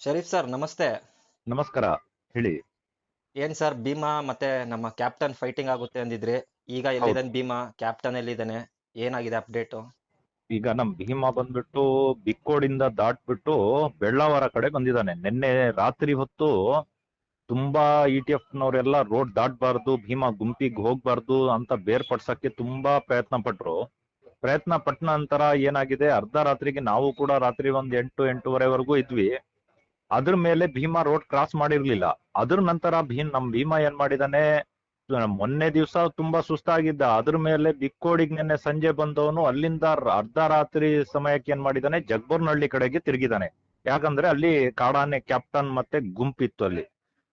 Sharif sir ನಮಸ್ತೆ. ನಮಸ್ಕಾರ ಹೇಳಿ. ಏನ್ ಸರ್ ಭೀಮಾ ಮತ್ತೆ ನಮ್ಮ ಕ್ಯಾಪ್ಟನ್ ಫೈಟಿಂಗ್ ಆಗುತ್ತೆ ಅಂದಿದ್ರಿ. ಈಗ ಎಲ್ಲಿದ್ದಾನೆ ಭೀಮಾ? ಕ್ಯಾಪ್ಟನ್ ಎಲ್ಲಿದ್ದಾನೆ? ಏನಾಗಿದೆ ಅಪ್ಡೇಟ್? ಈಗ ನಮ್ ಭೀಮಾ ಬಂದ್ಬಿಟ್ಟು ಬಿಕ್ಕೋಡಿಂದ ದಾಟ್ಬಿಟ್ಟು ಬೆಳ್ಳಾವರ ಕಡೆ ಬಂದಿದ್ದಾನೆ. ನಿನ್ನೆ ರಾತ್ರಿ ಹೊತ್ತು ತುಂಬಾ ಇ ಟಿ ಎಫ್ ನವರೆಲ್ಲ ರೋಡ್ ದಾಟ್ಬಾರ್ದು ಭೀಮಾ ಗುಂಪಿಗೆ ಹೋಗ್ಬಾರ್ದು ಅಂತ ಬೇರ್ಪಡ್ಸಕ್ಕೆ ತುಂಬಾ ಪ್ರಯತ್ನ ಪಟ್ರು. ಪ್ರಯತ್ನ ಪಟ್ಟ ನಂತರ ಏನಾಗಿದೆ? ಅರ್ಧ ರಾತ್ರಿಗೆ ನಾವು ಕೂಡ ರಾತ್ರಿ ಒಂದ್ ಎಂಟು ಎಂಟೂವರೆವರೆಗೂ ಇದ್ವಿ. ಅದ್ರ ಮೇಲೆ ಭೀಮಾ ರೋಡ್ ಕ್ರಾಸ್ ಮಾಡಿರ್ಲಿಲ್ಲ. ಅದ್ರ ನಂತರ ಭೀಮ್ ನಮ್ ಭೀಮಾ ಏನ್ ಮಾಡಿದಾನೆ? ಮೊನ್ನೆ ದಿವಸ ತುಂಬಾ ಸುಸ್ತಾಗಿದ್ದ. ಅದ್ರ ಮೇಲೆ ಬಿಕ್ಕೋಡಿಗ್ ನಿನ್ನೆ ಸಂಜೆ ಬಂದವನು ಅಲ್ಲಿಂದ ಅರ್ಧ ರಾತ್ರಿ ಸಮಯಕ್ಕೆ ಏನ್ ಮಾಡಿದಾನೆ? ಜಗ್ಬೋರ್ನಹಳ್ಳಿ ಕಡೆಗೆ ತಿರುಗಿದಾನೆ. ಯಾಕಂದ್ರೆ ಅಲ್ಲಿ ಕಾಡಾನೆ ಕ್ಯಾಪ್ಟನ್ ಮತ್ತೆ ಗುಂಪಿತ್ತು ಅಲ್ಲಿ.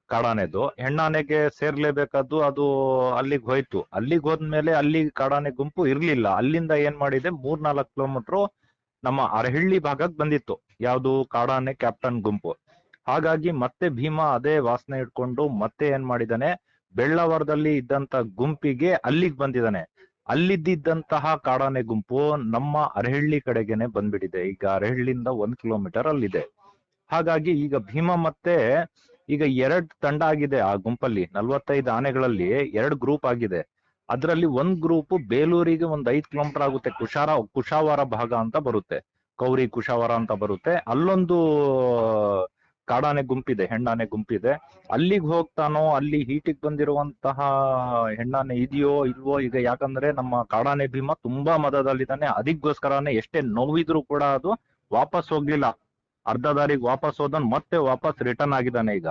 ಕಾಡಾನೆದು. ಹೆಣ್ಣಾನೆಗೆ ಸೇರ್ಲೇಬೇಕಾದ್ದು ಅದು ಅಲ್ಲಿಗೆ ಹೋಯ್ತು. ಅಲ್ಲಿಗೆ ಹೋದ್ಮೇಲೆ ಅಲ್ಲಿ ಕಾಡಾನೆ ಗುಂಪು ಇರ್ಲಿಲ್ಲ. ಅಲ್ಲಿಂದ ಏನ್ ಮಾಡಿದೆ? ಮೂರ್ನಾಲ್ಕು ಕಿಲೋಮೀಟರ್ ನಮ್ಮ ಅರಹಳ್ಳಿ ಭಾಗಕ್ಕೆ ಬಂದಿತ್ತು. ಯಾವುದು? ಕಾಡಾನೆ ಕ್ಯಾಪ್ಟನ್ ಗುಂಪು. ಹಾಗಾಗಿ ಮತ್ತೆ ಭೀಮ ಅದೇ ವಾಸನೆ ಇಟ್ಕೊಂಡು ಮತ್ತೆ ಏನ್ ಮಾಡಿದಾನೆ? ಬೆಳ್ಳವರದಲ್ಲಿ ಇದ್ದಂತ ಗುಂಪಿಗೆ ಅಲ್ಲಿಗೆ ಬಂದಿದ್ದಾನೆ ಅಲ್ಲಿದ್ದಂತಹ ಕಾಡಾನೆ ಗುಂಪು ನಮ್ಮ ಅರಹಳ್ಳಿ ಕಡೆಗೆನೆ ಬಂದ್ಬಿಟ್ಟಿದೆ. ಈಗ ಅರಹಳ್ಳಿಯಿಂದ ಒಂದ್ ಕಿಲೋಮೀಟರ್ ಅಲ್ಲಿದೆ. ಹಾಗಾಗಿ ಈಗ ಭೀಮ ಮತ್ತೆ ಈಗ ಎರಡ್ ತಂಡ ಆಗಿದೆ ಆ ಗುಂಪಲ್ಲಿ. ನಲ್ವತ್ತೈದು ಆನೆಗಳಲ್ಲಿ ಎರಡ್ ಗ್ರೂಪ್ ಆಗಿದೆ. ಅದರಲ್ಲಿ ಒಂದ್ ಗ್ರೂಪ್ ಬೇಲೂರಿಗೆ ಒಂದ್ ಐದ್ ಕಿಲೋಮೀಟರ್ ಆಗುತ್ತೆ. ಕುಶಾರ, ಕುಶಾವರ ಭಾಗ ಅಂತ ಬರುತ್ತೆ. ಕೌರಿ ಕುಶಾವರ ಅಂತ ಬರುತ್ತೆ. ಅಲ್ಲೊಂದು ಕಾಡಾನೆ ಗುಂಪಿದೆ, ಹೆಣ್ಣಾನೆ ಗುಂಪಿದೆ. ಅಲ್ಲಿಗೆ ಹೋಗ್ತಾನೋ, ಅಲ್ಲಿ ಹೀಟಿಗೆ ಬಂದಿರುವಂತಹ ಹೆಣ್ಣಾನೆ ಇದೆಯೋ ಇಲ್ವೋ ಈಗ ಯಾಕಂದ್ರೆ ನಮ್ಮ ಕಾಡಾನೆ ಭೀಮ ತುಂಬಾ ಮದದಲ್ಲಿದ್ದಾನೆ. ಅದಕ್ಕೋಸ್ಕರನೇ ಎಷ್ಟೇ ನೋವಿದ್ರು ಕೂಡ ಅದು ವಾಪಸ್ ಹೋಗ್ಲಿಲ್ಲ. ಅರ್ಧ ದಾರಿಗೆ ವಾಪಸ್ ಹೋದನ್ ಮತ್ತೆ ವಾಪಸ್ ರಿಟರ್ನ್ ಆಗಿದ್ದಾನೆ ಈಗ.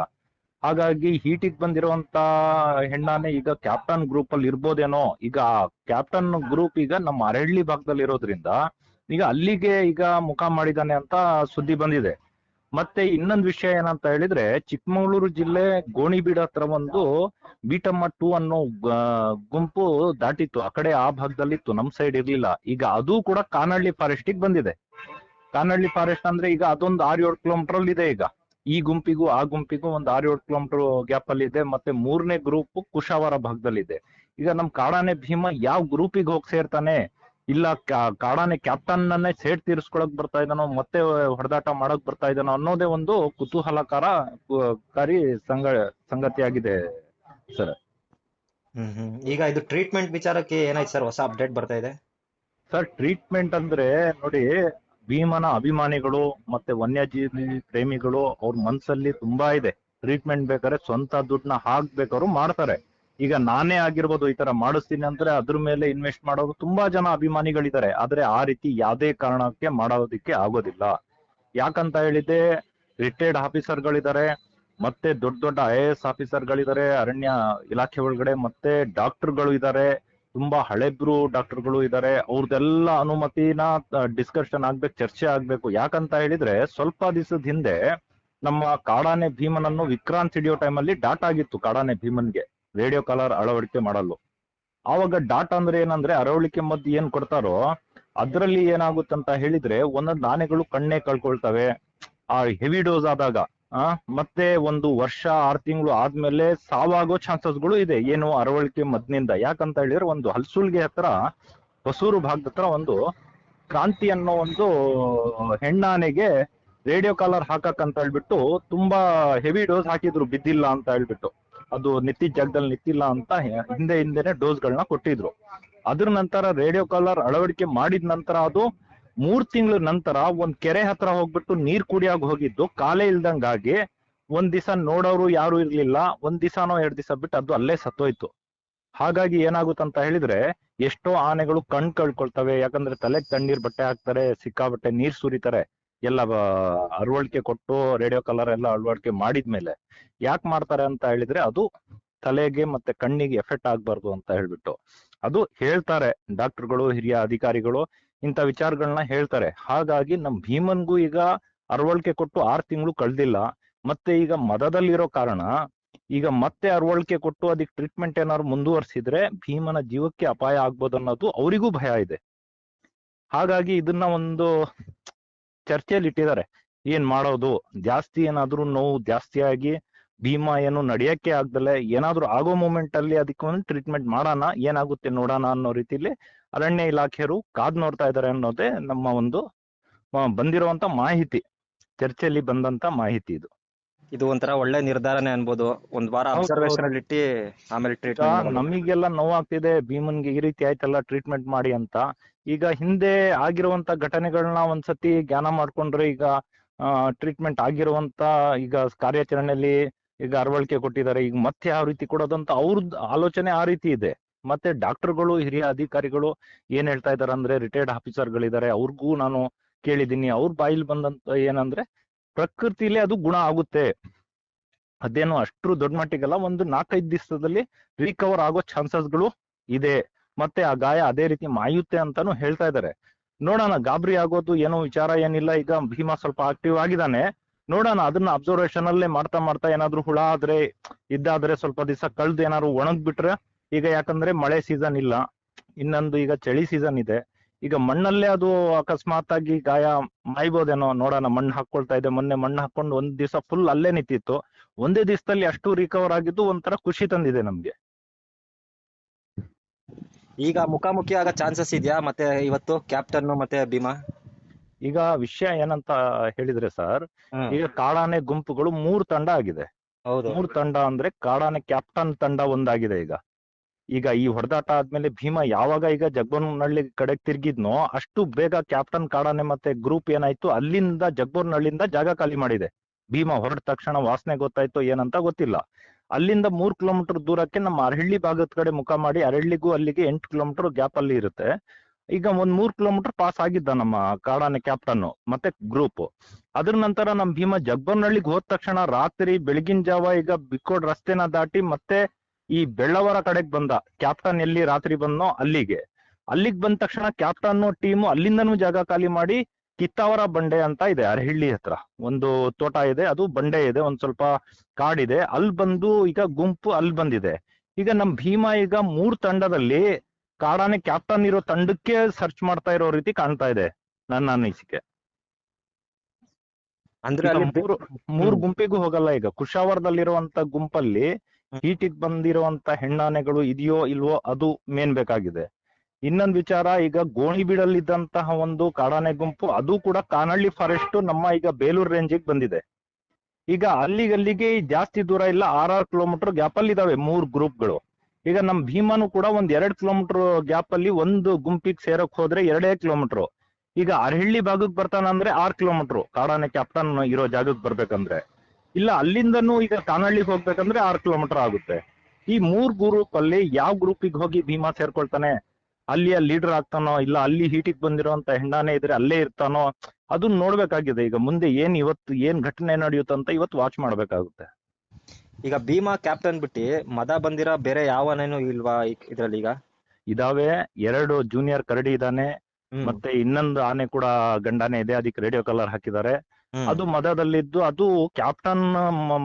ಹಾಗಾಗಿ ಹೀಟಿಗೆ ಬಂದಿರುವಂತ ಹೆಣ್ಣಾನೆ ಈಗ ಕ್ಯಾಪ್ಟನ್ ಗ್ರೂಪ್ ಅಲ್ಲಿ ಇರ್ಬೋದೇನೋ, ಈಗ ಕ್ಯಾಪ್ಟನ್ ಗ್ರೂಪ್ ಈಗ ನಮ್ಮ ಅರಳ್ಳಿ ಭಾಗದಲ್ಲಿ ಇರೋದ್ರಿಂದ ಈಗ ಅಲ್ಲಿಗೆ ಈಗ ಮುಖ ಮಾಡಿದಾನೆ ಅಂತ ಸುದ್ದಿ ಬಂದಿದೆ. ಮತ್ತೆ ಇನ್ನೊಂದು ವಿಷಯ ಏನಂತ ಹೇಳಿದ್ರೆ ಚಿಕ್ಕಮಗಳೂರು ಜಿಲ್ಲೆ ಗೋಣಿಬೀಡ ಹತ್ರ ಒಂದು ಬೀಟಮ್ಮ ಟೂ ಅನ್ನೋ ಗುಂಪು ದಾಟಿತ್ತು. ಆ ಕಡೆ ಆ ಭಾಗದಲ್ಲಿತ್ತು. ನಮ್ ಸೈಡ್ ಇರ್ಲಿಲ್ಲ. ಈಗ ಅದು ಕೂಡ ಕಾನಹಳ್ಳಿ ಫಾರೆಸ್ಟಿಗೆ ಬಂದಿದೆ. ಕಾನಹಳ್ಳಿ ಫಾರೆಸ್ಟ್ ಅಂದ್ರೆ ಈಗ ಅದೊಂದು ಆರ್ ಏಳು ಕಿಲೋಮೀಟರ್ ಅಲ್ಲಿ ಇದೆ ಈಗ. ಈ ಗುಂಪಿಗೂ ಆ ಗುಂಪಿಗೂ ಒಂದು ಆರ್ ಏಳು ಕಿಲೋಮೀಟರ್ ಗ್ಯಾಪ್ ಅಲ್ಲಿ ಇದೆ. ಮತ್ತೆ ಮೂರನೇ ಗ್ರೂಪ್ ಕುಶಾವರ ಭಾಗದಲ್ಲಿದೆ. ಈಗ ನಮ್ ಕಾಡಾನೆ ಭೀಮ ಯಾವ ಗ್ರೂಪಿಗೆ ಹೋಗಿ ಸೇರ್ತಾನೆ? ಇಲ್ಲ ಕಾಡಾನೆ ಕ್ಯಾಪ್ಟನ್ ನನ್ನೇ ಸೇಡ್ ತೀರಿಸ್ಕೊಳಕ್ ಬರ್ತಾ ಇದ್ದಾನೋ ಮತ್ತೆ ಹೊಡೆದಾಟ ಮಾಡಕ್ ಬರ್ತಾ ಇದ್ದಾನೋ ಅನ್ನೋದೇ ಒಂದು ಕುತೂಹಲಕಾರ ಕಾರಿ ಸಂಗ ಸಂಗತಿಯಾಗಿದೆ ಸರ್. ಹ್ಮ್ ಹ್ಮ್. ಈಗ ಇದು ಟ್ರೀಟ್ಮೆಂಟ್ ವಿಚಾರಕ್ಕೆ ಏನಾಯ್ತು ಸರ್? ಹೊಸ ಅಪ್ಡೇಟ್ ಬರ್ತಾ ಇದೆ? ಸರ್ ಟ್ರೀಟ್ಮೆಂಟ್ ಅಂದ್ರೆ ನೋಡಿ ಭೀಮನ ಅಭಿಮಾನಿಗಳು ಮತ್ತೆ ವನ್ಯಜೀವಿ ಪ್ರೇಮಿಗಳು ಅವ್ರ ಮನ್ಸಲ್ಲಿ ತುಂಬಾ ಇದೆ. ಟ್ರೀಟ್ಮೆಂಟ್ ಬೇಕಾದ್ರೆ ಸ್ವಂತ ದುಡ್ಡನ್ನ ಹಾಕ್ಬೇಕಾದ್ರು ಮಾಡ್ತಾರೆ. ಈಗ ನಾನೇ ಆಗಿರ್ಬೋದು ಈ ತರ ಮಾಡಿಸ್ತೀನಿ ಅಂದ್ರೆ ಅದ್ರ ಮೇಲೆ ಇನ್ವೆಸ್ಟ್ ಮಾಡೋರು ತುಂಬಾ ಜನ ಅಭಿಮಾನಿಗಳಿದ್ದಾರೆ. ಆದ್ರೆ ಆ ರೀತಿ ಯಾವ್ದೇ ಕಾರಣಕ್ಕೆ ಮಾಡೋದಕ್ಕೆ ಆಗೋದಿಲ್ಲ. ಯಾಕಂತ ಹೇಳಿದ್ರೆ ರಿಟೈರ್ಡ್ ಆಫೀಸರ್ಗಳಿದ್ದಾರೆ ಮತ್ತೆ ದೊಡ್ಡ ದೊಡ್ಡ ಐ ಎ ಎಸ್ ಆಫೀಸರ್ಗಳಿದ್ದಾರೆ ಅರಣ್ಯ ಇಲಾಖೆ ಒಳಗಡೆ, ಮತ್ತೆ ಡಾಕ್ಟರ್ಗಳು ಇದ್ದಾರೆ, ತುಂಬಾ ಹಳೆಬ್ರು ಡಾಕ್ಟರ್ಗಳು ಇದ್ದಾರೆ. ಅವ್ರದ್ದೆಲ್ಲ ಅನುಮತಿನ ಡಿಸ್ಕಷನ್ ಆಗ್ಬೇಕು, ಚರ್ಚೆ ಆಗ್ಬೇಕು. ಯಾಕಂತ ಹೇಳಿದ್ರೆ ಸ್ವಲ್ಪ ದಿವಸದ ಹಿಂದೆ ನಮ್ಮ ಕಾಡಾನೆ ಭೀಮನನ್ನು ವಿಕ್ರಾಂತ್ ಹಿಡಿಯೋ ಟೈಮಲ್ಲಿ ಡಾಟ್ ಆಗಿತ್ತು ಕಾಡಾನೆ ಭೀಮನ್ಗೆ. ರೇಡಿಯೋ ಕಾಲರ್ ಅಳವಡಿಕೆ ಮಾಡಲು ಆವಾಗ ಡಾಟ್ ಅಂದ್ರೆ ಏನಂದ್ರೆ ಅರವಳಿಕೆ ಮದ್ದು ಏನ್ ಕೊಡ್ತಾರೋ ಅದ್ರಲ್ಲಿ ಏನಾಗುತ್ತಂತ ಹೇಳಿದ್ರೆ ಒಂದೊಂದು ಆನೆಗಳು ಕಣ್ಣೇ ಕಳ್ಕೊಳ್ತವೆ. ಆ ಹೆವಿ ಡೋಸ್ ಆದಾಗ, ಆ, ಮತ್ತೆ ಒಂದು ವರ್ಷ, ಆರ್ ತಿಂಗಳು ಆದ್ಮೇಲೆ ಸಾವಾಗೋ ಚಾನ್ಸಸ್ಗಳು ಇದೆ. ಏನು ಅರವಳಿಕೆ ಮದ್ನಿಂದ. ಯಾಕಂತ ಹೇಳಿದ್ರೆ ಒಂದು ಹಲ್ಸುಲ್ಗೆ ಹತ್ರ, ಹೊಸೂರು ಭಾಗದ ಹತ್ರ ಒಂದು ಕ್ರಾಂತಿ ಅನ್ನೋ ಒಂದು ಹೆಣ್ಣಾನೆಗೆ ರೇಡಿಯೋ ಕಾಲರ್ ಹಾಕಕ್ ಅಂತ ಹೇಳ್ಬಿಟ್ಟು ತುಂಬಾ ಹೆವಿ ಡೋಸ್ ಹಾಕಿದ್ರು ಬಿದ್ದಿಲ್ಲ ಅಂತ ಹೇಳ್ಬಿಟ್ಟು. ಅದು ನಿತ್ತಿ ಜಾಗದಲ್ಲಿ ನಿಂತಿಲ್ಲ ಅಂತ ಹಿಂದೆ ಹಿಂದೆನೆ ಡೋಸ್ಗಳನ್ನ ಕೊಟ್ಟಿದ್ರು. ಅದ್ರ ನಂತರ ರೇಡಿಯೋ ಕಾಲರ್ ಅಳವಡಿಕೆ ಮಾಡಿದ ನಂತರ ಅದು ಮೂರ್ ತಿಂಗಳ ನಂತರ ಒಂದ್ ಕೆರೆ ಹತ್ರ ಹೋಗ್ಬಿಟ್ಟು ನೀರ್ ಕುಡಿಯಾಗ ಹೋಗಿದ್ದು. ಕಾಲೇ ಇಲ್ದಂಗಾಗಿ ಒಂದ್ ದಿವಸ ನೋಡೋರು ಯಾರು ಇರ್ಲಿಲ್ಲ. ಒಂದ್ ದಿವಸನೋ ಎರಡ್ ದಿವಸ ಬಿಟ್ಟು ಅದು ಅಲ್ಲೇ ಸತ್ತೋಯ್ತು. ಹಾಗಾಗಿ ಏನಾಗುತ್ತಂತ ಹೇಳಿದ್ರೆ ಎಷ್ಟೋ ಆನೆಗಳು ಕಣ್ ಕಳ್ಕೊಳ್ತವೆ. ಯಾಕಂದ್ರೆ ತಲೆಗೆ ತಣ್ಣೀರ್ ಬಟ್ಟೆ ಹಾಕ್ತಾರೆ ಸಿಕ್ಕಾಬಟ್ಟೆ ನೀರ್ ಸುರಿತಾರೆ. ಎಲ್ಲ ಅರವಳಿಕೆ ಕೊಟ್ಟು ರೇಡಿಯೋ ಕಲರ್ ಎಲ್ಲ ಅಳವಡಿಕೆ ಮಾಡಿದ್ಮೇಲೆ ಯಾಕೆ ಮಾಡ್ತಾರೆ ಅಂತ ಹೇಳಿದ್ರೆ ಅದು ತಲೆಗೆ ಮತ್ತೆ ಕಣ್ಣಿಗೆ ಎಫೆಕ್ಟ್ ಆಗ್ಬಾರ್ದು ಅಂತ ಹೇಳ್ಬಿಟ್ಟು. ಅದು ಹೇಳ್ತಾರೆ ಡಾಕ್ಟರ್ಗಳು, ಹಿರಿಯ ಅಧಿಕಾರಿಗಳು, ಇಂಥ ವಿಚಾರಗಳನ್ನ ಹೇಳ್ತಾರೆ. ಹಾಗಾಗಿ ನಮ್ ಭೀಮನ್ಗೂ ಈಗ ಅರವಳಿಕೆ ಕೊಟ್ಟು ಆರ್ ತಿಂಗಳು ಕಳ್ದಿಲ್ಲ. ಮತ್ತೆ ಈಗ ಮದದಲ್ಲಿರೋ ಕಾರಣ ಈಗ ಮತ್ತೆ ಅರವಳಿಕೆ ಕೊಟ್ಟು ಅದಕ್ಕೆ ಟ್ರೀಟ್ಮೆಂಟ್ ಏನಾದ್ರು ಮುಂದುವರಿಸಿದ್ರೆ ಭೀಮನ ಜೀವಕ್ಕೆ ಅಪಾಯ ಆಗ್ಬೋದು ಅನ್ನೋದು ಅವರಿಗೂ ಭಯ ಇದೆ. ಹಾಗಾಗಿ ಇದನ್ನ ಒಂದು ಚರ್ಚೆಯಲ್ಲಿ ಇಟ್ಟಿದ್ದಾರೆ. ಏನ್ ಮಾಡೋದು? ಜಾಸ್ತಿ ಏನಾದ್ರೂ ನೋವು ಜಾಸ್ತಿ ಆಗಿ ಭೀಮಾ ಏನು ನಡೆಯಕ್ಕೆ ಆಗ್ದಲೆ ಏನಾದ್ರೂ ಆಗೋ ಮೂಮೆಂಟ್ ಅಲ್ಲಿ ಅದಕ್ಕೆ ಒಂದು ಟ್ರೀಟ್ಮೆಂಟ್ ಮಾಡೋಣ, ಏನಾಗುತ್ತೆ ನೋಡೋಣ ಅನ್ನೋ ರೀತಿಲಿ ಅರಣ್ಯ ಇಲಾಖೆಯರು ಕಾದ್ ನೋಡ್ತಾ ಇದ್ದಾರೆ ಅನ್ನೋದೇ ನಮ್ಮ ಒಂದು ಬಂದಿರುವಂತ ಮಾಹಿತಿ. ಚರ್ಚೆಯಲ್ಲಿ ಬಂದಂತ ಮಾಹಿತಿ ಇದು. ಇದು ಒಂಥರ ಒಳ್ಳೆ ನಿರ್ಧಾರನೇ ಅನ್ಬೋದು. ಒಂದ್ ವಾರ ಹೌದು, ಅಬ್ಸರ್ವೇಷನ್ ಅಲ್ಲಿ ಇಟ್ಟು ಆಮೇಲೆ ಟ್ರೀಟ್ಮೆಂಟ್ ನಮಗೆಲ್ಲ ನೋವಾಗ್ತಿದೆ ಭೀಮನ್ಗೆ ಈ ರೀತಿ ಆಯ್ತಲ್ಲ ಟ್ರೀಟ್ಮೆಂಟ್ ಮಾಡಿ ಅಂತ. ಈಗ ಹಿಂದೆ ಆಗಿರುವಂತ ಘಟನೆಗಳನ್ನ ಒಂದ್ಸತಿ ಜ್ಞಾನ ಮಾಡ್ಕೊಂಡ್ರೆ ಈಗ ಟ್ರೀಟ್ಮೆಂಟ್ ಆಗಿರುವಂತ ಈಗ ಕಾರ್ಯಾಚರಣೆಯಲ್ಲಿ ಈಗ ಅರವಳಿಕೆ ಕೊಟ್ಟಿದ್ದಾರೆ. ಈಗ ಮತ್ತೆ ಯಾವ ರೀತಿ ಕೊಡೋದಂತ ಅವ್ರದ್ ಆಲೋಚನೆ ಆ ರೀತಿ ಇದೆ. ಮತ್ತೆ ಡಾಕ್ಟರ್ಗಳು ಹಿರಿಯ ಅಧಿಕಾರಿಗಳು ಏನ್ ಹೇಳ್ತಾ ಇದಾರೆ ಅಂದ್ರೆ ರಿಟೈರ್ಡ್ ಆಫೀಸರ್ಗಳಿದ್ದಾರೆ ಅವ್ರಿಗೂ ನಾನು ಕೇಳಿದ್ದೀನಿ. ಅವ್ರ ಬಾಯಿಲ್ ಬಂದಂತ ಏನಂದ್ರೆ ಪ್ರಕೃತಿಲಿ ಅದು ಗುಣ ಆಗುತ್ತೆ. ಅದೇನು ಅಷ್ಟು ದೊಡ್ಡ ಮಟ್ಟಿಗೆಲ್ಲ, ಒಂದು ನಾಲ್ಕೈದು ದಿವಸದಲ್ಲಿ ರಿಕವರ್ ಆಗೋ ಚಾನ್ಸಸ್ಗಳು ಇದೆ. ಮತ್ತೆ ಆ ಗಾಯ ಅದೇ ರೀತಿ ಮಾಯುತ್ತೆ ಅಂತಾನು ಹೇಳ್ತಾ ಇದ್ದಾರೆ ನೋಡೋಣ, ಗಾಬರಿ ಆಗೋದು ಏನೋ ವಿಚಾರ ಏನಿಲ್ಲ, ಈಗ ಭೀಮಾ ಸ್ವಲ್ಪ ಆಕ್ಟಿವ್ ಆಗಿದ್ದಾನೆ ನೋಡೋಣ, ಅದನ್ನ ಅಬ್ಸರ್ವೇಷನ್ ಅಲ್ಲೇ ಮಾಡ್ತಾ ಮಾಡ್ತಾ ಏನಾದ್ರು ಹುಳ ಆದ್ರೆ, ಇದ್ದಾದ್ರೆ ಸ್ವಲ್ಪ ದಿವಸ ಕಳ್ದು ಏನಾದ್ರು ಒಣಗ್ಬಿಟ್ರೆ, ಈಗ ಯಾಕಂದ್ರೆ ಮಳೆ ಸೀಸನ್ ಇಲ್ಲ. ಇನ್ನೊಂದು ಈಗ ಚಳಿ ಸೀಸನ್ ಇದೆ. ಈಗ ಮಣ್ಣಲ್ಲೇ ಅದು ಅಕಸ್ಮಾತ್ ಆಗಿ ಗಾಯ ಮಾಯ್ಬೋದೇನೋ ನೋಡೋಣ ಮಣ್ಣು ಹಾಕೊಳ್ತಾ ಇದೆ ಮೊನ್ನೆ ಮಣ್ಣು ಹಾಕೊಂಡು ಒಂದ್ ದಿವಸ ಫುಲ್ ಅಲ್ಲೇ ನಿಂತಿತ್ತು. ಒಂದೇ ದಿವಸದಲ್ಲಿ ಅಷ್ಟು ರಿಕವರ್ ಆಗಿದ್ದು ಒಂಥರ ಖುಷಿ ತಂದಿದೆ ನಮ್ಗೆ. ಈಗ ಮುಖಾಮುಖಿ ಆಗೋ ಚಾನ್ಸಸ್ ಇದೆಯಾ? ಮತ್ತೆ ಇವತ್ತು ಕ್ಯಾಪ್ಟನ್ ಮತ್ತೆ ಭೀಮಾ? ಈಗ ವಿಷಯ ಏನಂತ ಹೇಳಿದ್ರೆ ಸರ್ ಈಗ ಕಾಡಾನೆ ಗುಂಪುಗಳು ಮೂರ್ ತಂಡ ಆಗಿದೆ. ಮೂರ್ ತಂಡ ಅಂದ್ರೆ ಕಾಡಾನೆ ಕ್ಯಾಪ್ಟನ್ ತಂಡ ಒಂದಾಗಿದೆ ಈಗ. ಈಗ ಈ ಹೊಡೆದಾಟ ಆದ್ಮೇಲೆ ಭೀಮಾ ಯಾವಾಗ ಈಗ ಜಗ್ಬೋರ್ನಹಳ್ಳಿ ಕಡೆಗೆ ತಿರ್ಗಿದ್ನೋ ಅಷ್ಟು ಬೇಗ ಕ್ಯಾಪ್ಟನ್ ಕಾಡಾನೆ ಮತ್ತೆ ಗ್ರೂಪ್ ಏನಾಯ್ತು? ಅಲ್ಲಿಂದ ಜಗ್ಬೋರ್ನಹಳ್ಳಿಯಿಂದ ಜಾಗ ಖಾಲಿ ಮಾಡಿದೆ. ಭೀಮಾ ಹೊರಟ ತಕ್ಷಣ ವಾಸನೆ ಗೊತ್ತಾಯ್ತು ಏನಂತ ಗೊತ್ತಿಲ್ಲ. ಅಲ್ಲಿಂದ ಮೂರ್ ಕಿಲೋಮೀಟರ್ ದೂರಕ್ಕೆ ನಮ್ಮ ಅರಹಳ್ಳಿ ಭಾಗದ ಕಡೆ ಮುಖ ಮಾಡಿ ಅರಹಳ್ಳಿಗೂ ಅಲ್ಲಿಗೆ ಎಂಟು ಕಿಲೋಮೀಟರ್ ಗ್ಯಾಪ್ ಅಲ್ಲಿ ಇರುತ್ತೆ. ಈಗ ಒಂದ್ ಮೂರ್ ಕಿಲೋಮೀಟರ್ ಪಾಸ್ ಆಗಿದ್ದ ನಮ್ಮ ಕಾಡಾನೆ ಕ್ಯಾಪ್ಟನ್ ಮತ್ತೆ ಗ್ರೂಪ್. ಅದ್ರ ನಂತರ ನಮ್ ಭೀಮಾ ಜಗ್ಬರ್ನಹಳ್ಳಿಗೆ ಹೋದ ತಕ್ಷಣ ರಾತ್ರಿ ಬೆಳಗಿನ ಜಾವ ಈಗ ಬಿಕ್ಕೋಡ್ ರಸ್ತೆನ ದಾಟಿ ಮತ್ತೆ ಈ ಬೆಳ್ಳವರ ಕಡೆಗ್ ಬಂದ. ಕ್ಯಾಪ್ಟನ್ ಎಲ್ಲಿ ರಾತ್ರಿ ಬಂದ್ನೋ ಅಲ್ಲಿಗೆ. ಅಲ್ಲಿಗೆ ಬಂದ ತಕ್ಷಣ ಕ್ಯಾಪ್ಟನ್ ಟೀಮ್ ಅಲ್ಲಿಂದನೂ ಜಾಗ ಖಾಲಿ ಮಾಡಿ ಕಿತ್ತಾವರ ಬಂಡೆ ಅಂತ ಇದೆ. ಅರಹಳ್ಳಿ ಹತ್ರ. ಒಂದು ತೋಟ ಇದೆ ಅದು ಬಂಡೆ ಇದೆ ಒಂದ್ ಸ್ವಲ್ಪ ಕಾಡಿದೆ. ಅಲ್ಲಿ ಬಂದು ಈಗ ಗುಂಪು ಅಲ್ಲಿ ಬಂದಿದೆ. ಈಗ ನಮ್ ಭೀಮಾ ಈಗ ಮೂರ್ ತಂಡದಲ್ಲಿ ಕಾಡಾನೆ ಕ್ಯಾಪ್ಟನ್ ಇರೋ ತಂಡಕ್ಕೆ ಸರ್ಚ್ ಮಾಡ್ತಾ ಇರೋ ರೀತಿ ಕಾಣ್ತಾ ಇದೆ ನನ್ನ ಅನಿಸಿಕೆ. ಅಂದ್ರೆ ಮೂರು ಮೂರ್. ಗುಂಪಿಗೂ ಹೋಗಲ್ಲ ಈಗ. ಕುಶಾವರದಲ್ಲಿರುವಂತ ಗುಂಪಲ್ಲಿ. ಹೀಟಿಗೆ ಬಂದಿರುವಂತ ಹೆಣ್ಣಾನೆಗಳು ಇದೆಯೋ ಇಲ್ವೋ ಅದು ಮೇನ್ ಬೇಕಾಗಿದೆ. ಇನ್ನೊಂದ್ ವಿಚಾರ, ಈಗ ಗೋಣಿಬೀಡಲ್ಲಿದ್ದಂತಹ ಒಂದು ಕಾಡಾನೆ ಗುಂಪು, ಅದು ಕೂಡ ಕಾನಹಳ್ಳಿ ಫಾರೆಸ್ಟ್ ನಮ್ಮ ಈಗ ಬೇಲೂರು ರೇಂಜಿಗೆ ಬಂದಿದೆ. ಈಗ ಅಲ್ಲಿಗಲ್ಲಿಗೆ ಜಾಸ್ತಿ ದೂರ ಇಲ್ಲ, ಆರ್ ಆರ್ ಕಿಲೋಮೀಟರ್ ಗ್ಯಾಪ್ ಅಲ್ಲಿ ಇದಾವೆ ಮೂರ್ ಗ್ರೂಪ್ಗಳು. ಈಗ ನಮ್ ಭೀಮಾನು ಕೂಡ ಒಂದ್ ಎರಡ್ ಕಿಲೋಮೀಟರ್ ಗ್ಯಾಪ್ ಅಲ್ಲಿ ಒಂದು ಗುಂಪಿಗೆ ಸೇರಕ್ ಹೋದ್ರೆ ಎರಡೇ ಕಿಲೋಮೀಟರ್. ಈಗ ಅರಹಳ್ಳಿ ಭಾಗಕ್ಕೆ ಬರ್ತಾನಂದ್ರೆ ಆರ್ ಕಿಲೋಮೀಟರ್, ಕಾಡಾನೆ ಕ್ಯಾಪ್ಟನ್ ಇರೋ ಜಾಗಕ್ಕೆ ಬರ್ಬೇಕಂದ್ರೆ. ಇಲ್ಲ ಅಲ್ಲಿಂದನೂ ಈಗ ಕಾನಹಳ್ಳಿಗೆ ಹೋಗ್ಬೇಕಂದ್ರೆ ಆರು ಕಿಲೋಮೀಟರ್ ಆಗುತ್ತೆ. ಈ ಮೂರ್ ಗ್ರೂಪ್ ಅಲ್ಲಿ ಯಾವ ಗ್ರೂಪಿಗೆ ಹೋಗಿ ಭೀಮಾ ಸೇರ್ಕೊಳ್ತಾನೆ ಅಲ್ಲಿಯ ಲೀಡರ್ ಆಗ್ತಾನೋ ಇಲ್ಲ ಅಲ್ಲಿ ಹೀಟಿಗೆ ಬಂದಿರೋಂತ ಹೆಣ್ಣಾನೆ ಇದ್ರೆ ಅಲ್ಲೇ ಇರ್ತಾನೋ ಅದನ್ನ ನೋಡ್ಬೇಕಾಗಿದೆ. ಈಗ ಮುಂದೆ ಏನ್ ಇವತ್ತು ಏನ್ ಘಟನೆ ನಡೆಯುತ್ತಂತ ಇವತ್ತು ವಾಚ್ ಮಾಡ್ಬೇಕಾಗುತ್ತೆ. ಈಗ ಭೀಮಾ ಕ್ಯಾಪ್ಟನ್ ಬಿಟ್ಟಿ ಮದ ಬಂದಿರ ಬೇರೆ ಯಾವ ಆನೆನೂ ಇಲ್ವಾ ಇದ್ರಲ್ಲಿ ಈಗ? ಇದಾವೆ ಎರಡು ಜೂನಿಯರ್ ಕರಡಿ ಇದಾನೆ ಮತ್ತೆ ಇನ್ನೊಂದು ಆನೆ ಕೂಡ ಗಂಡಾನೆ ಇದೆ ಅದಕ್ಕೆ ರೇಡಿಯೋ ಕಲರ್ ಹಾಕಿದ್ದಾರೆ. ಅದು ಮದದಲ್ಲಿದ್ದು ಅದು ಕ್ಯಾಪ್ಟನ್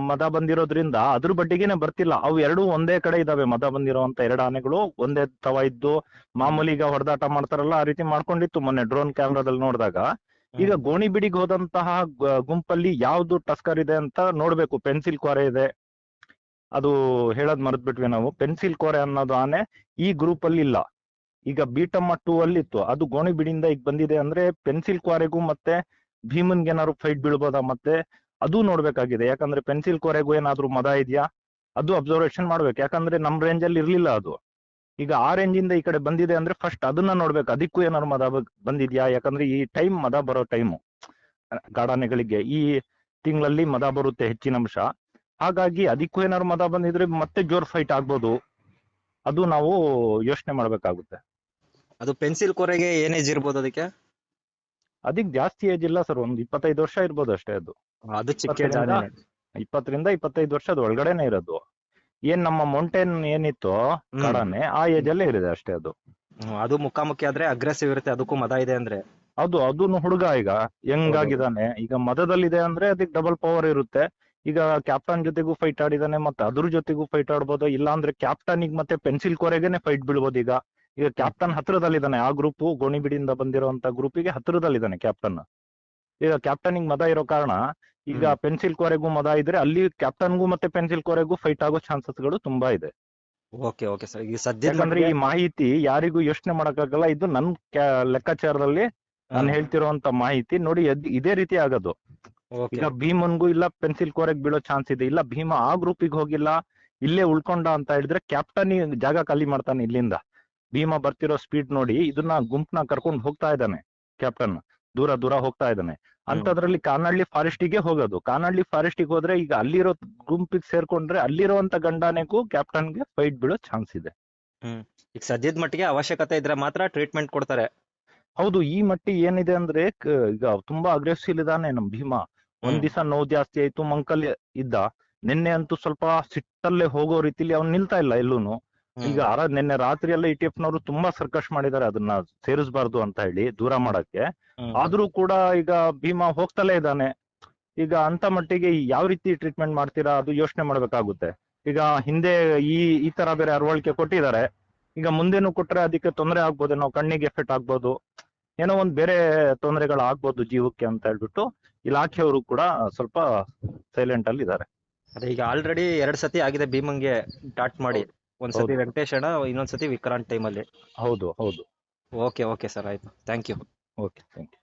ಮದ ಬಂದಿರೋದ್ರಿಂದ ಅದ್ರ ಬಡ್ಡಿಗೆನೆ ಬರ್ತಿಲ್ಲ. ಅವು ಎರಡು ಒಂದೇ ಕಡೆ ಇದಾವೆ ಮದ ಬಂದಿರೋಂತ ಎರಡು ಆನೆಗಳು. ಒಂದೇ ತವ ಇದ್ದು ಮಾಮೂಲಿ ಈಗ ಹೊಡೆದಾಟ ಮಾಡ್ತಾರಲ್ಲ ಆ ರೀತಿ ಮಾಡ್ಕೊಂಡಿತ್ತು ಮೊನ್ನೆ ಡ್ರೋನ್ ಕ್ಯಾಮ್ರಾದಲ್ಲಿ ನೋಡಿದಾಗ. ಈಗ ಗೋಣಿಬಿಡಿಗೆ ಹೋದಂತಹ ಗುಂಪಲ್ಲಿ ಯಾವ್ದು ಟಸ್ಕರ್ ಇದೆ ಅಂತ ನೋಡ್ಬೇಕು. ಪೆನ್ಸಿಲ್ ಕೊರೆ ಇದೆ. ಅದು ಹೇಳದ್ ಮರೆತ್ ಬಿಟ್ವಿ ನಾವು. ಪೆನ್ಸಿಲ್ ಕೊರೆ ಅನ್ನೋದು ಆನೆ ಈ ಗ್ರೂಪ್ ಅಲ್ಲಿ ಇಲ್ಲ ಈಗ ಬೀಟಮ್ಮ ಟೂ ಅಲ್ಲಿ ಇತ್ತು ಅದು ಗೋಣಿಬಿಡಿಯಿಂದ ಈಗ ಬಂದಿದೆ ಅಂದ್ರೆ ಪೆನ್ಸಿಲ್ ಕ್ವಾರೆಗೂ ಮತ್ತೆ ಭೀಮನ್ಗೆ ಏನಾದ್ರು ಫೈಟ್ ಬೀಳ್ಬೋದಾ ಮತ್ತೆ? ಅದು ನೋಡ್ಬೇಕಾಗಿದೆ. ಯಾಕಂದ್ರೆ ಪೆನ್ಸಿಲ್ ಕೊರೆಗೂ ಏನಾದ್ರು ಮದ ಇದೆಯಾ? ಅದು ಅಬ್ಸರ್ವೇಷನ್ ಮಾಡ್ಬೇಕು. ಯಾಕಂದ್ರೆ ನಮ್ ರೇಂಜ್ ಅಲ್ಲಿ ಇರ್ಲಿಲ್ಲ ಅದು. ಈಗ ಆ ರೇಂಜ್ ಇಂದ ಈ ಕಡೆ ಬಂದಿದೆ ಅಂದ್ರೆ ಫಸ್ಟ್ ಅದನ್ನ ನೋಡ್ಬೇಕು. ಅದಕ್ಕೂ ಏನಾದ್ರು ಮದ ಬಂದಿದ್ಯಾ? ಯಾಕಂದ್ರೆ ಈ ಟೈಮ್ ಮದ ಬರೋ ಟೈಮು ಗಾಢಾನೆಗಳಿಗೆ ಈ ತಿಂಗಳಲ್ಲಿ ಮದ ಬರುತ್ತೆ ಹೆಚ್ಚಿನ ಅಂಶ. ಹಾಗಾಗಿ ಅದಕ್ಕೂ ಏನಾದ್ರು ಮದ ಬಂದಿದ್ರೆ ಮತ್ತೆ ಜೋರ್ ಫೈಟ್ ಆಗ್ಬೋದು. ಅದು ನಾವು ಯೋಚನೆ ಮಾಡ್ಬೇಕಾಗುತ್ತೆ. ಅದು ಪೆನ್ಸಿಲ್ ಕೊರೆಗೆ ಏನೇಜ್ ಇರ್ಬೋದು ಅದಕ್ಕೆ? ಅದಕ್ಕೆ ಜಾಸ್ತಿ ಏಜ್ ಇಲ್ಲ ಸರ್ ಒಂದ್ ಇಪ್ಪತ್ತೈದು ವರ್ಷ ಇರ್ಬೋದು ಅಷ್ಟೇ ಅದು. ಅದು ಚಿಕ್ಕ ಇಪ್ಪತ್ತರಿಂದ ಇಪ್ಪತ್ತೈದು ವರ್ಷ ಇಪ್ಪತ್ತೈದು ವರ್ಷದ ಒಳಗಡೆನೆ ಇರೋದು. ಏನ್ ನಮ್ಮ ಮೌಂಟೇನ್ ಏನಿತ್ತು ಕಡನೆ ಆ ಏಜ್ ಅಲ್ಲೇ ಇರಿದೆ ಅಷ್ಟೇ ಅದು. ಅದು ಮುಖಾಮುಖಿ ಆದ್ರೆ ಅಗ್ರೆಸಿವ್ ಇರುತ್ತೆ ಅದಕ್ಕೂ ಮದ ಇದೆ ಅಂದ್ರೆ. ಅದು ಅದನ್ನು ಹುಡುಗ ಈಗ. ಆಗಿದ್ದಾನೆ. ಈಗ ಮದದಲ್ಲಿದೆ ಅಂದ್ರೆ ಅದಕ್ಕೆ ಡಬಲ್ ಪವರ್ ಇರುತ್ತೆ. ಈಗ ಕ್ಯಾಪ್ಟನ್ ಜೊತೆಗೂ ಫೈಟ್ ಆಡಿದಾನೆ ಮತ್ತೆ ಅದ್ರ ಜೊತೆಗೂ ಫೈಟ್ ಆಡ್ಬೋದು. ಇಲ್ಲ ಅಂದ್ರೆ ಕ್ಯಾಪ್ಟನ್ ಮತ್ತೆ ಪೆನ್ಸಿಲ್ ಕೊರೆಗೆನೆ ಫೈಟ್ ಬೀಳ್ಬೋದು ಈಗ. ಈಗ ಕ್ಯಾಪ್ಟನ್ ಹತ್ರದಲ್ಲಿದ್ದಾನೆ ಆ ಗ್ರೂಪ್ ಗೋಣಿಬಿಡಿಯಿಂದ ಬಂದಿರುವಂತ ಗ್ರೂಪಿಗೆ ಹತ್ರದಲ್ಲಿದ್ದಾನೆ ಕ್ಯಾಪ್ಟನ್ ಈಗ ಕ್ಯಾಪ್ಟನ್ ಮದ ಇರೋ ಕಾರಣ ಈಗ ಪೆನ್ಸಿಲ್ ಕೋರೆಗೂ ಮದ ಇದ್ರೆ ಅಲ್ಲಿ ಕ್ಯಾಪ್ಟನ್ಗೂ ಮತ್ತೆ ಪೆನ್ಸಿಲ್ ಕೋರೆಗೂ ಫೈಟ್ ಆಗೋ ಚಾನ್ಸಸ್ಗಳು ತುಂಬಾ ಇದೆ. Okay okay sir. ಈಗ ಯಾಕಂದ್ರೆ ಈ ಮಾಹಿತಿ ಯಾರಿಗೂ ಯೋಚನೆ ಮಾಡಕ್ಕಾಗಲ್ಲ. ಇದು ನನ್ ಲೆಕ್ಕಾಚಾರದಲ್ಲಿ ನಾನು ಹೇಳ್ತಿರುವಂತ ಮಾಹಿತಿ. ನೋಡಿ ಇದೇ ರೀತಿ ಆಗೋದು. ಈಗ ಭೀಮನ್ಗೂ ಇಲ್ಲ ಪೆನ್ಸಿಲ್ ಕೋರೆಗ್ ಬೀಳೋ ಚಾನ್ಸ್ ಇದೆ. ಇಲ್ಲ ಭೀಮ ಆ ಗ್ರೂಪಿಗೆ ಹೋಗಿಲ್ಲ ಇಲ್ಲೇ ಉಳ್ಕೊಂಡ ಅಂತ ಹೇಳಿದ್ರೆ ಕ್ಯಾಪ್ಟನ್ ಜಾಗ ಖಾಲಿ ಮಾಡ್ತಾನೆ ಇಲ್ಲಿಂದ. ಭೀಮ ಬರ್ತಿರೋ ಸ್ಪೀಡ್ ನೋಡಿ ಇದನ್ನ ಗುಂಪ್ನ ಕರ್ಕೊಂಡು ಹೋಗ್ತಾ ಇದ್ದಾನೆ ಕ್ಯಾಪ್ಟನ್ ದೂರ ದೂರ ಹೋಗ್ತಾ ಇದ್ದಾನೆ. ಅಂತದ್ರಲ್ಲಿ ಕಾನಹಳ್ಳಿ ಫಾರೆಸ್ಟಿಗೆ ಹೋಗೋದು. ಕಾನಹಳ್ಳಿ ಫಾರೆಸ್ಟಿಗೆ ಹೋದ್ರೆ ಈಗ ಅಲ್ಲಿರೋ ಗುಂಪಿಗೆ ಸೇರ್ಕೊಂಡ್ರೆ ಅಲ್ಲಿರುವಂತ ಗಂಡಾನೆಗೂ ಕ್ಯಾಪ್ಟನ್ಗೆ ಫೈಟ್ ಬೀಳೋ ಚಾನ್ಸ್ ಇದೆ. ಈಗ ಸದ್ಯದ ಮಟ್ಟಿಗೆ ಅವಶ್ಯಕತೆ ಇದ್ರೆ ಮಾತ್ರ ಟ್ರೀಟ್ಮೆಂಟ್ ಕೊಡ್ತಾರೆ. ಹೌದು ಈ ಮಟ್ಟಿ ಏನಿದೆ ಅಂದ್ರೆ ಈಗ ತುಂಬಾ ಅಗ್ರೆಸಿವ್ ಇದಾನೆ ನಮ್ ಭೀಮ. ಒಂದ್. ದಿವಸ ನೋವು ಜಾಸ್ತಿ ಆಯ್ತು ಮಂಕಲ್ ಇದ್ದ. ನಿನ್ನೆ ಅಂತೂ ಸ್ವಲ್ಪ ಸಿಟ್ಟಲ್ಲೇ ಹೋಗೋ ರೀತಿಲಿ ಅವ್ನು ನಿಲ್ತಾ ಇಲ್ಲ ಎಲ್ಲೂನು. ಈಗ ಆರ ನಿನ್ನೆ ರಾತ್ರಿ ಎಲ್ಲ ಇಟಿಎಫ್ ನವರು ತುಂಬಾ ಸರ್ಕಸ್ ಮಾಡಿದ್ದಾರೆ ಅದನ್ನ ಸೇರಿಸಬಾರ್ದು ಅಂತ ಹೇಳಿ ದೂರ ಮಾಡಕ್ಕೆ. ಆದ್ರೂ ಕೂಡ ಈಗ ಭೀಮಾ ಹೋಗ್ತಲೇ ಇದ್ದಾನೆ. ಈಗ ಅಂತ ಮಟ್ಟಿಗೆ ಯಾವ ರೀತಿ ಟ್ರೀಟ್ಮೆಂಟ್ ಮಾಡ್ತೀರಾ ಅದು ಯೋಚನೆ ಮಾಡ್ಬೇಕಾಗುತ್ತೆ. ಈಗ ಹಿಂದೆ ಈ ಈ ತರ ಬೇರೆ ಅರವಳಿಕೆ ಕೊಟ್ಟಿದ್ದಾರೆ. ಈಗ ಮುಂದೇನು ಕೊಟ್ರೆ ಅದಕ್ಕೆ ತೊಂದರೆ ನಾವು ಕಣ್ಣಿಗೆ ಎಫೆಕ್ಟ್ ಆಗ್ಬೋದು. ಏನೋ ಒಂದ್ ಬೇರೆ ತೊಂದರೆಗಳು ಆಗ್ಬೋದು ಜೀವಕ್ಕೆ ಅಂತ ಹೇಳ್ಬಿಟ್ಟು ಇಲಾಖೆಯವರು ಕೂಡ ಸ್ವಲ್ಪ ಸೈಲೆಂಟ್ ಅಲ್ಲಿ ಇದ್ದಾರೆ ಅದೇ ಈಗ ಆಲ್ರೆಡಿ ಎರಡ್ ಸತಿ ಆಗಿದೆ ಭೀಮಂಗೆ ಟಾಟ್ ಮಾಡಿ. ಒಂದ್ ಸತಿ ಹೌದು. ವೆಂಕಟೇಶ್ ಅಣ್ಣ ಇನ್ನೊಂದ್ ಸತಿ ಟೈಮ್ ಅಲ್ಲಿ ಹೌದು ಹೌದು. ಓಕೆ ಓಕೆ ಸರ್ ಆಯ್ತು. Thank you. Okay thank you.